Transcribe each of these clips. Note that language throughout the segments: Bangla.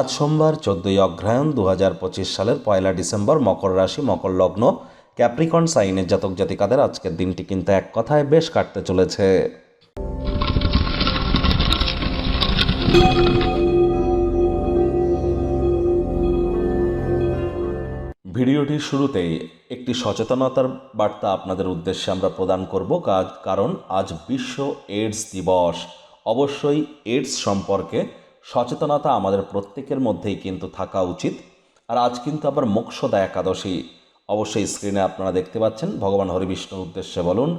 আজ সোমবার, চোদ্দই অগ্রহায়ণ দু হাজার পঁচিশ সালের পয়লা ডিসেম্বর মকর রাশি, মকর লগ্ন। ক্যাপ্রিকন সাইনের জাতক জাতিকাদের আজকের দিনটি কিন্তু এক কথায় বেশ কাটতে চলেছে। ভিডিওটির শুরুতেই একটি সচেতনতার বার্তা আপনাদের উদ্দেশ্যে আমরা প্রদান করব কারণ আজ বিশ্ব এইডস দিবস। অবশ্যই এইডস সম্পর্কে সচেতনতা আমাদের প্রত্যেকের মধ্যেই কিন্তু থাকা উচিত। আর আজ কিন্তু আবার মোক্ষদা একাদশী। অবশ্যই স্ক্রিনে আপনারা দেখতে পাচ্ছেন, ভগবান হরিবিষ্ণুর উদ্দেশ্যে বলুন,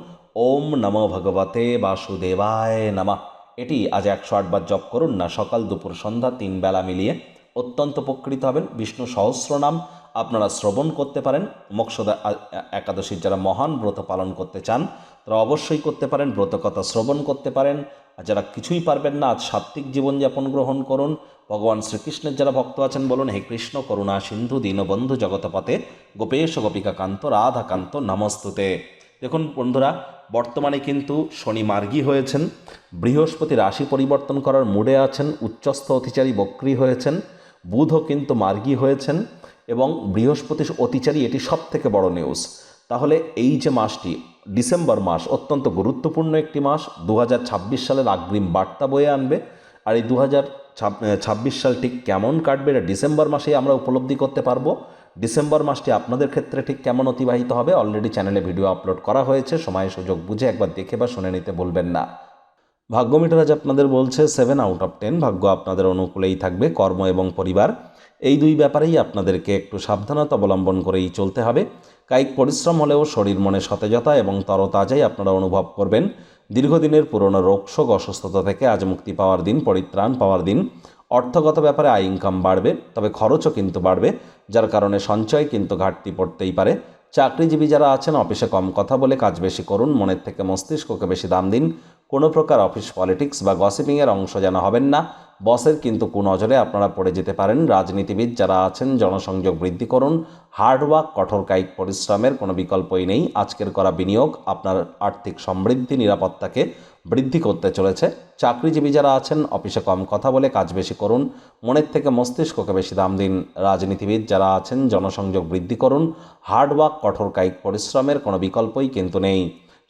ওম নম ভগবতে বাসুদেবায় নমঃ। এটি আজ একশো আটবার জপ করুন, না সকাল, দুপুর, সন্ধ্যা, তিন বেলা মিলিয়ে অত্যন্ত উপকৃত হবেন। বিষ্ণু সহস্রনাম আপনারা শ্রবণ করতে পারেন। মোক্ষদা একাদশীর যারা মহান ব্রত পালন করতে চান তারা অবশ্যই করতে পারেন, ব্রতকথা শ্রবণ করতে পারেন। আর যারা কিছুই পারবেন না, আজ সাত্ত্বিক জীবনযাপন গ্রহণ করুন। ভগবান শ্রীকৃষ্ণের যারা ভক্ত আছেন, বলুন, হে কৃষ্ণ, করুণা, সিন্ধু, দীনবন্ধু জগতপথে গোপেশ গোপিকা কান্ত রাধা কান্ত নমস্তুতে। দেখুন বন্ধুরা, বর্তমানে কিন্তু শনি মার্গী হয়েছেন। বৃহস্পতি রাশি পরিবর্তন করার মুডে আছেন। উচ্চস্থ অতিচারী বক্রী হয়েছেন। বুধও কিন্তু মার্গী হয়েছেন। এবং বৃহস্পতি অতিচারী, এটি সব থেকে বড় নিউজ তাহলে এই যে মাসটি, ডিসেম্বর মাস অত্যন্ত গুরুত্বপূর্ণ একটি মাস দু হাজার ছাব্বিশ সালের আগ্রিম বার্তা বয়ে আনবে। আর এই দু ছাব্বিশ সাল ঠিক কেমন কাটবে এটা ডিসেম্বর মাসেই আমরা উপলব্ধি করতে পারব। ডিসেম্বর মাসটি আপনাদের ক্ষেত্রে ঠিক কেমন অতিবাহিত হবে অলরেডি চ্যানেলে ভিডিও আপলোড করা হয়েছে, সময় সুযোগ বুঝে একবার দেখে বা শুনে নিতে বলবেন না। ভাগ্য মিটার আজ আপনাদের বলছে সেভেন আউট অফ টেন ভাগ্য আপনাদের অনুকূলেই থাকবে কর্ম এবং পরিবার। এই দুই ব্যাপারেই আপনাদেরকে একটু সাবধানতা অবলম্বন করেই চলতে হবে। কায়িক পরিশ্রম হলেও শরীর মনে সতেজতা এবং তরতাজাই আপনারা অনুভব করবেন। দীর্ঘদিনের পুরনো রোগশোক অসুস্থতা থেকে আজ মুক্তি পাওয়ার দিন, পরিত্রাণ পাওয়ার দিন। অর্থগত ব্যাপারে আয় ইনকাম বাড়বে, তবে খরচও কিন্তু বাড়বে, যার কারণে সঞ্চয় কিন্তু ঘাটতি পড়তেই পারে। চাকরিজীবী যারা আছেন, অফিসে কম কথা বলে কাজ বেশি করুন, মনের থেকে মস্তিষ্ককে বেশি দাম দিন। কোনো প্রকার অফিস পলিটিক্স বা গসিপিংয়ের অংশ যেন হবেন না। বসের কিন্তু কুনজরে আপনারা পড়ে যেতে পারেন। রাজনীতিবিদ যারা আছেন, জনসংযোগ বৃদ্ধি করুন। হার্ডওয়ার্ক কঠোর কায়িক পরিশ্রমের কোনো বিকল্পই নেই। আজকের করা বিনিয়োগ আপনার আর্থিক সমৃদ্ধি, নিরাপত্তাকে বৃদ্ধি করতে চলেছে। চাকরিজীবী যারা আছেন, অফিসে কম কথা বলে কাজ বেশি করুন। মনের থেকে মস্তিষ্ককে বেশি দাম দিন। রাজনীতিবিদ যারা আছেন, জনসংযোগ বৃদ্ধি করুন। হার্ডওয়ার্ক কঠোর কায়িক পরিশ্রমের কোনো বিকল্পই কিন্তু নেই।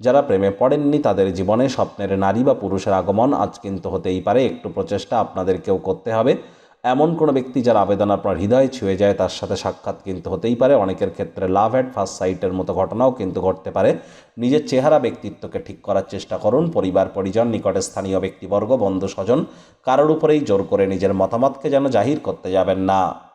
যারা প্রেমে পড়েননি তাদের জীবনে স্বপ্নের নারী বা পুরুষের আগমন আজ কিন্তু হতেই পারে। একটু প্রচেষ্টা আপনাদেরকেও করতে হবে। এমন কোনো ব্যক্তি যার আবেদন আপনার হৃদয়ে ছুঁয়ে যায়, তার সাথে সাক্ষাৎ কিন্তু হতেই পারে। অনেকের ক্ষেত্রে লাভ অ্যাট ফার্স্ট সাইটের মতো ঘটনাও কিন্তু ঘটতে পারে। নিজের চেহারা ব্যক্তিত্বকে ঠিক করার চেষ্টা করুন। পরিবার, পরিজন, নিকটে স্থানীয় ব্যক্তিবর্গ, বন্ধু, স্বজন, কারোর উপরেই জোর করে নিজের মতামতকে যেন জাহির করতে যাবেন না।